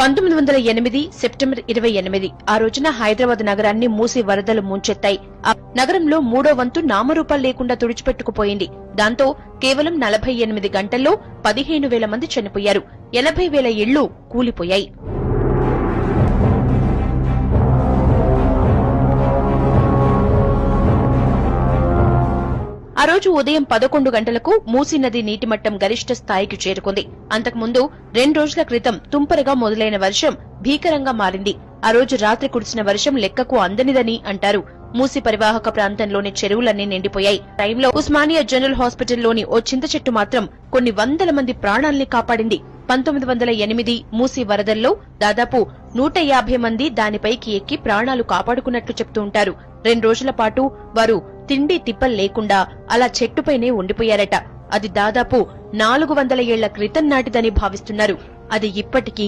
పంతొమ్మిది వందల ఎనిమిది సెప్టెంబర్ ఇరవై ఎనిమిది. ఆ రోజున హైదరాబాద్ నగరాన్ని మూసి వరదలు ముంచెత్తాయి. ఆ నగరంలో మూడో వంతు నామరూపాలు లేకుండా తుడిచిపెట్టుకుపోయింది. దాంతో కేవలం నలభై ఎనిమిది గంటల్లో పదిహేను వేల మంది చనిపోయారు. ఎనభై వేల ఇళ్ళు కూలిపోయాయి. ఆ రోజు ఉదయం పదకొండు గంటలకు మూసీ నది నీటిమట్టం గరిష్ట స్థాయికి చేరుకుంది. అంతకుముందు రెండు రోజుల క్రితం తుంపరగా మొదలైన వర్షం భీకరంగా మారింది. ఆ రోజు రాత్రి కురిసిన వర్షం లెక్కకు అందనిదని అంటారు. మూసి పరివాహక ప్రాంతంలోని చెరువులన్నీ నిండిపోయాయి. టైంలో ఉస్మానియా జనరల్ హాస్పిటల్లోని ఓ చింత చెట్టు మాత్రం కొన్ని వందల మంది ప్రాణాల్ని కాపాడింది. పంతొమ్మిది వందల ఎనిమిది మూసి వరదల్లో దాదాపు నూట యాభై మంది దానిపైకి ఎక్కి ప్రాణాలు కాపాడుకున్నట్లు చెప్తూ ఉంటారు. రెండు రోజుల పాటు వారు తిండి తిప్పలు లేకుండా అలా చెట్టుపైనే ఉండిపోయారట. అది దాదాపు నాలుగు వందల ఏళ్ళ క్రితం నాటిదని భావిస్తున్నారు. అది ఇప్పటికీ